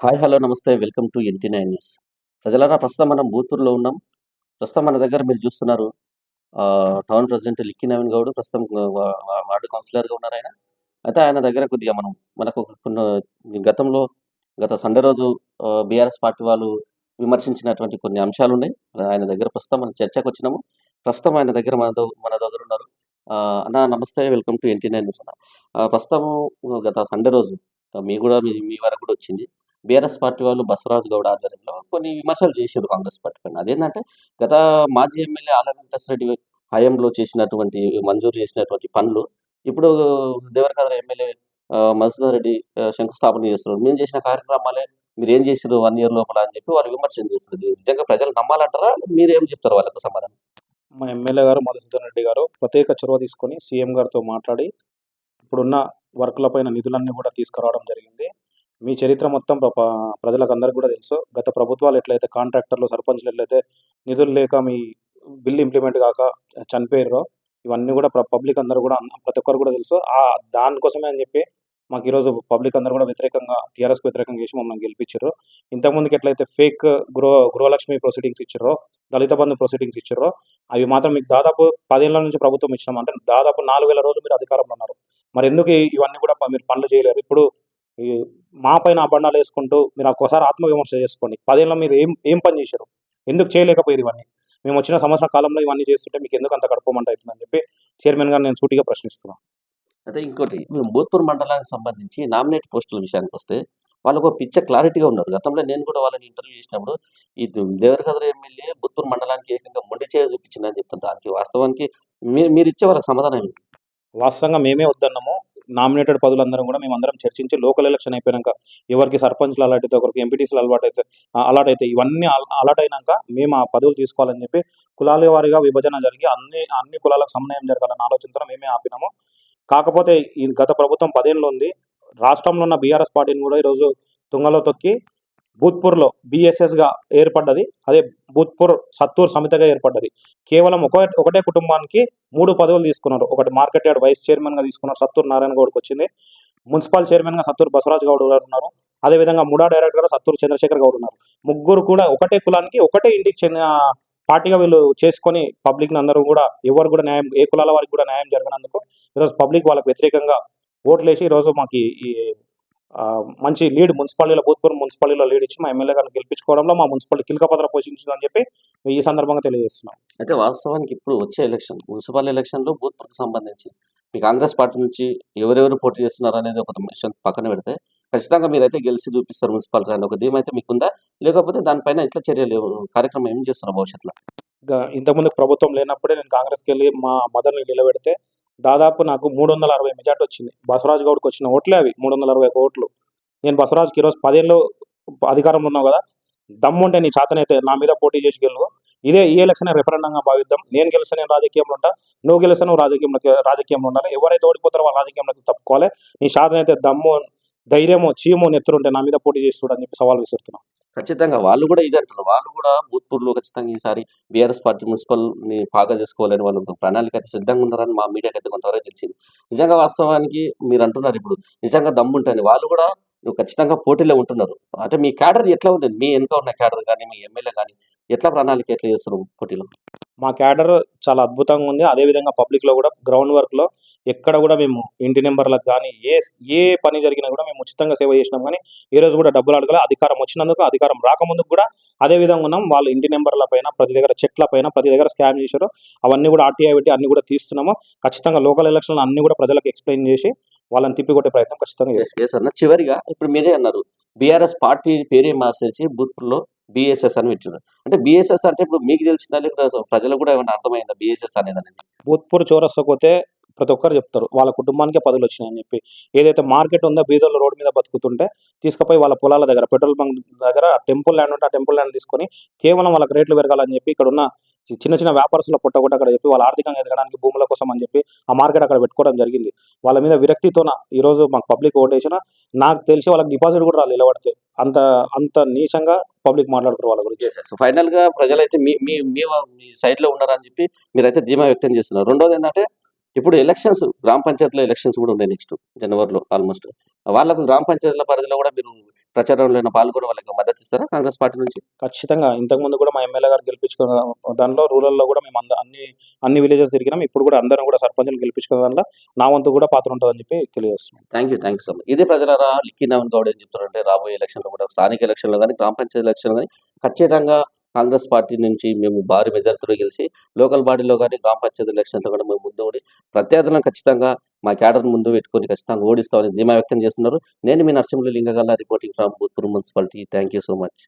Hi hello నమస్తే. Welcome to NT nine news. ప్రజలారా ప్రస్తుతం మనం భూత్పూర్లో ఉన్నాం. ప్రస్తుతం మన దగ్గర మీరు చూస్తున్నారు ఆ, టౌన్ ప్రెసిడెంట్ లిక్కి నవీన్ గౌడ్. ప్రస్తుతం వార్డు కౌన్సిలర్గా ఉన్నారు ఆయన. అయితే ఆయన దగ్గర కొద్దిగా మనం మనకు కొన్ని గతంలో గత సండే రోజు బీఆర్ఎస్ పార్టీ వాళ్ళు విమర్శించినటువంటి కొన్ని అంశాలు ఉన్నాయి ఆయన దగ్గర ప్రస్తుతం మనం చర్చకు వచ్చినాము. ప్రస్తుతం ఆయన దగ్గర మన మన దగ్గర ఉన్నారు. అన్న నమస్తే. Welcome to NT nine news అన్న. ప్రస్తుతం గత సండే రోజు మీ కూడా మీ మీ వరకు కూడా వచ్చింది. బీఆర్ఎస్ పార్టీ వాళ్ళు బసవరాజు గౌడ ఆధ్వర్యంలో కొన్ని విమర్శలు చేశారు కాంగ్రెస్ పార్టీ పైన. అదేంటంటే గత మాజీ ఎమ్మెల్యే ఆల వెంకటరెడ్డి హయాంలో చేసినటువంటి మంజూరు చేసినటువంటి పనులు ఇప్పుడు దేవరకద్ర ఎమ్మెల్యే మధుసూదర్ రెడ్డి శంకుస్థాపన చేస్తున్నారు. మేము చేసిన కార్యక్రమాలే మీరు ఏం చేసారు వన్ ఇయర్ లోపల అని చెప్పి వాళ్ళు విమర్శలు చేస్తారు నిజంగా ప్రజలు నమ్మాలంటారా? మీరు ఏం చెప్తారు వాళ్ళకు సమాధానం? మా ఎమ్మెల్యే గారు మధుసూదన్ రెడ్డి గారు ప్రత్యేక చొరవ తీసుకొని సీఎం గారితో మాట్లాడి ఇప్పుడున్న వర్క్ల పైన నిధులన్నీ కూడా తీసుకురావడం జరిగింది. మీ చరిత్ర మొత్తం ప్రజలకు అందరికీ కూడా తెలుసు. గత ప్రభుత్వాలు ఎట్లయితే కాంట్రాక్టర్లు సర్పంచ్లు ఎట్లయితే నిధులు లేక మీ బిల్ ఇంప్లిమెంట్ కాక చనిపోయారో ఇవన్నీ కూడా పబ్లిక్ అందరూ కూడా ప్రతి ఒక్కరు కూడా తెలుసు. ఆ దానికోసమే అని చెప్పి మాకు ఈరోజు పబ్లిక్ అందరూ కూడా వ్యతిరేకంగా టీఆర్ఎస్కి వ్యతిరేకంగా చేసి మమ్మల్ని గెలిపించారు ఇంతకుముందుకి ఎట్లయితే ఫేక్ గృహ గృహలక్ష్మి ప్రొసీడింగ్స్ ఇచ్చారో దళిత బంధు ప్రొసీడింగ్స్ ఇచ్చారో అవి మాత్రం మీకు దాదాపు పదేళ్ళ నుంచి ప్రభుత్వం ఇచ్చినాం. అంటే దాదాపు నాలుగు వేల రోజులు మీరు అధికారంలో ఉన్నారు. మరి ఎందుకు ఇవన్నీ కూడా మీరు పనులు చేయలేరు. ఇప్పుడు ఈ మా పైన అబండాలు వేసుకుంటూ మీరు ఒక్కసారి ఆత్మవిమర్శ చేసుకోండి. పదేళ్ళ మీరు ఏం ఏం పని చేశారు? ఎందుకు చేయలేకపోయారు ఇవన్నీ? మేము వచ్చిన సంవత్సర కాలంలో ఇవన్నీ చేస్తుంటే మీకు ఎందుకు అంత గడపమంట అవుతుందని చెప్పి చైర్మన్ గారు నేను సూటిగా ప్రశ్నిస్తున్నాను అయితే ఇంకోటి భూత్పూర్ మండలానికి సంబంధించి నామినేట్ పోస్టుల విషయానికి వస్తే వాళ్ళకు ఒక పిచ్చ క్లారిటీగా ఉన్నారు. గతంలో నేను కూడా వాళ్ళని ఇంటర్వ్యూ చేసినప్పుడు ఈ దేవరకద్ర ఎమ్మెల్యే భూత్పూర్ మండలానికి ఏకంగా మొండి చేయ చూపించిందని చెప్తుంటారు దానికి వాస్తవానికి మీరు మీరు ఇచ్చే వాళ్ళకి సమాధానం? వాస్తవంగా మేమే వద్దన్నాము. నామినేటెడ్ పదులందరం కూడా మేము అందరం చర్చించి లోకల్ ఎలక్షన్ అయిపోయాక ఎవరికి సర్పంచ్లు అలాట్ అయితే ఒకరికి ఎంపీటీసీలు అలవాటు అయితే అలాట్ అయితే ఇవన్నీ అలాట్ అయినాక మేము ఆ పదవులు తీసుకోవాలని చెప్పి కులాల వారిగా విభజన జరిగి అన్ని అన్ని కులాలకు సమన్వయం జరగాలన్న ఆలోచనతో మేమే ఆపినాము. కాకపోతే ఈ గత ప్రభుత్వం పదేళ్ళు ఉంది. రాష్ట్రంలో ఉన్న బీఆర్ఎస్ పార్టీని కూడా ఈరోజు తుంగలో తొక్కి భూత్పూర్లో బీఎస్ఎస్గా ఏర్పడ్డది. అదే భూత్పూర్ సత్తూర్ సమితగా ఏర్పడ్డది. కేవలం ఒక ఒకటే కుటుంబానికి మూడు పదవులు తీసుకున్నారు. ఒకటి మార్కెట్ యార్డ్ వైస్ చైర్మన్గా తీసుకున్నారు సత్తూర్ నారాయణ గౌడ్కి వచ్చింది. మున్సిపల్ చైర్మన్గా సత్తూర్ బసవరాజ్ గౌడ్ గారు ఉన్నారు. అదేవిధంగా ముడా డైరెక్టర్గా సత్తూరు సత్తూర్ చంద్రశేఖర్ గౌడ్ ఉన్నారు. ముగ్గురు కూడా ఒకటే కులానికి ఒకటే ఇంటికి చెందిన పార్టీగా వీళ్ళు చేసుకొని పబ్లిక్ అందరూ కూడా ఎవరు కూడా న్యాయం ఏ కులాల వారికి కూడా న్యాయం జరగనందుకు ఈరోజు పబ్లిక్ వాళ్ళకి వ్యతిరేకంగా ఓట్లేసి ఈరోజు మాకు ఈ- మంచి లీడ్ మున్సిపాలిటీలో భూత్పూర్ మున్సిపాలిటీలో లీడ్ ఇచ్చి మా ఎమ్మెల్యే గారిని గెలిపించుకోవడంలో మా మున్సిపాలిటీ కీలక పాత్ర పోషించిందని చెప్పి ఈ సందర్భంగా తెలియజేస్తున్నాం. అయితే వాస్తవానికి ఇప్పుడు వచ్చే ఎలక్షన్ మున్సిపల్ ఎలక్షన్లో భూత్పూర్కి సంబంధించి మీ కాంగ్రెస్ పార్టీ నుంచి ఎవరెవరు పోటీ చేస్తున్నారు అనేది ఒక విషయం పక్కన పెడితే ఖచ్చితంగా మీరైతే గెలిచి చూపిస్తారు మున్సిపాలిటీ అని ఒక ధీమా అయితే మీకుందా? లేకపోతే దానిపైన ఎట్లా చర్యలు కార్యక్రమం ఏం చేస్తున్నారు భవిష్యత్తులో? ఇంతకుముందు ప్రభుత్వం లేనప్పుడే నేను కాంగ్రెస్కి వెళ్ళి మా మదర్ని నిలబెడితే దాదాపు నాకు మూడు వందల అరవై మెజార్టీ వచ్చింది బసవరాజ్ గౌడ్కి వచ్చిన ఓట్లే అవి మూడు వందల అరవై ఓట్లు. నేను బసవరాజ్కి ఈరోజు పదేళ్ళు అధికారంలో ఉన్నావు కదా దమ్ముంటే నీ చేతనైతే నా మీద పోటీ చేసి గెలువు. ఇదే ఈ ఎలక్షన్ రెఫరెండంగా భావిద్దాం. నేను గెలిస్తే నేను రాజకీయంలో ఉంటా నువ్వు గెలిస్తే నువ్వు రాజకీయంలో రాజకీయంలో ఉండాలి. ఎవరైతే ఓడిపోతారో వాళ్ళ రాజకీయంలో తప్పుకోవాలి. నీ శాతనైతే దమ్ము ధైర్యము చీము నెత్తురుంటే నా మీద పోటీ చేసి చూడని చెప్పి సవాల్ విసురుతున్నాను ఖచ్చితంగా వాళ్ళు కూడా ఇది అంటారు వాళ్ళు కూడా భూత్పూర్లో ఖచ్చితంగా ఈసారి బీఆర్ఎస్ పార్టీ మున్సిపల్ని పాగా చేసుకోవాలని వాళ్ళు ప్రణాళిక అయితే సిద్ధంగా ఉన్నారని మా మీడియాకి అయితే కొంతవరకు తెలిసింది. నిజంగా వాస్తవానికి మీరు అంటున్నారు ఇప్పుడు నిజంగా దమ్ముంటుంది వాళ్ళు కూడా ఖచ్చితంగా పోటీలో ఉంటున్నారు. అంటే మీ క్యాడర్ ఎట్లా ఉంది మీ వెనుక ఉన్న క్యాడర్ కానీ మీ ఎమ్మెల్యే కానీ ఎట్లా ప్రణాళిక ఎట్లా చేస్తారు పోటీలో? మా క్యాడర్ చాలా అద్భుతంగా ఉంది. అదేవిధంగా పబ్లిక్లో కూడా గ్రౌండ్ వర్క్లో ఎక్కడ కూడా మేము ఇంటి నెంబర్లకు కానీ ఏ ఏ పని జరిగినా కూడా మేము ఉచితంగా సేవ చేసినాం కానీ ఈ రోజు కూడా డబ్బులు అడగలే. అధికారం వచ్చినందుకు అధికారం రాకముందుకు కూడా అదే విధంగా ఉన్నాం. వాళ్ళ ఇంటి నెంబర్ల పైన ప్రతి దగ్గర చెట్ల పైన ప్రతి దగ్గర స్కామ్ చేశారు. అవన్నీ కూడా ఆర్టీఐ పెట్టి అన్ని కూడా తీస్తున్నాము. ఖచ్చితంగా లోకల్ ఎలక్షన్ అన్ని కూడా ప్రజలకు ఎక్స్ప్లెయిన్ చేసి వాళ్ళని తిప్పికొట్టే ప్రయత్నం ఖచ్చితంగా చేస్తాం. చివరిగా ఇప్పుడు మీరే అన్నారు. బీఆర్ఎస్ పార్టీ పేరే మార్చేసి బూత్లో బిఎస్ఎస్ అని పెట్టారు అంటే బిఎస్ఎస్ అంటే ఇప్పుడు మీకు తెలిసిందా లేకపోతే ప్రజలు ప్రజలకు కూడా ఏమైనా అర్థమైందా బిఎస్ఎస్ అనేది భూత్పూర్ చౌరస్తా పోతే ప్రతి ఒక్కరు చెప్తారు. వాళ్ళ కుటుంబానికే పదులు వచ్చినాయని చెప్పి. ఏదైతే మార్కెట్ ఉందో బీదోళ్ళు రోడ్డు మీద బతుకుతుంటే తీసుకుపోయి వాళ్ళ పొలాల దగ్గర పెట్రోల్ బంక్ దగ్గర టెంపుల్ ల్యాండ్ ఉంటే ఆ టెంపుల్ ల్యాండ్ తీసుకొని కేవలం వాళ్ళకి రేట్లు పెరగాలని చెప్పి ఇక్కడ ఉన్న చిన్న చిన్న వ్యాపారస్తుల పుట్టగొట్ట అక్కడ చెప్పి వాళ్ళ ఆర్థికంగా ఎదగడానికి భూముల కోసం అని చెప్పి ఆ మార్కెట్ అక్కడ పెట్టుకోవడం జరిగింది. వాళ్ళ మీద విరక్తితోన ఈ రోజు మాకు పబ్లిక్ ఓటేసిన నాకు తెలిసి వాళ్ళకి డిపాజిట్ కూడా రాలేదు నిలబడితే. అంత అంత నీచంగా పబ్లిక్ మాట్లాడుతారు వాళ్ళ గురించి. సో ఫైనల్గా ప్రజలైతే మీ మీ మీ సైడ్లో ఉన్నారని చెప్పి మీరైతే ధీమా వ్యక్తం చేస్తున్నారు. రెండోది ఏంటంటే ఇప్పుడు ఎలక్షన్స్ గ్రామ పంచాయతీలో ఎలక్షన్స్ కూడా ఉన్నాయి నెక్స్ట్ జనవరిలో ఆల్మోస్ట్ వాళ్ళకు గ్రామ పంచాయతీల పరిధిలో కూడా మీరు ప్రచారంలో పాల్గొని వాళ్ళకి మద్దతు ఇస్తారా కాంగ్రెస్ పార్టీ నుంచి? ఖచ్చితంగా. ఇంతకుముందు కూడా మా ఎమ్మెల్యే గారు గెలిపించుకున్న దానిలో రూరల్లో కూడా మేము అన్ని అన్ని విలేజెస్ తిరిగినాం. ఇప్పుడు కూడా అందరం కూడా సర్పంచ్లు గెలిపించుకున్న దానిలో నా వంతు కూడా పాత్ర ఉంటుందని చెప్పి తెలియజేస్తున్నాం. Thank you thank you so much ఇదే ప్రజలారా లిక్కి నవీన్ గౌడ్ ఏం చెప్తారంటే రాబోయే ఎలక్షన్లో కూడా స్థానిక ఎలక్షన్లో కానీ గ్రామ పంచాయతీ ఎలక్షన్లో కానీ ఖచ్చితంగా కాంగ్రెస్ పార్టీ నుంచి మేము భారీ మెజార్టీతో గెలిచి లోకల్ బాడీలో కానీ గ్రామ పంచాయతీ ఎలక్షన్లో కూడా మేము ముందు ప్రత్యర్థులను ఖచ్చితంగా మా క్యాడర్ ముందు పెట్టుకొని ఖచ్చితంగా ఓడిస్తామని ధీమా వ్యక్తం చేస్తున్నారు. నేను మీ Narasimhulu Lingagalla reporting from Bhoothpur municipality. Thank you so much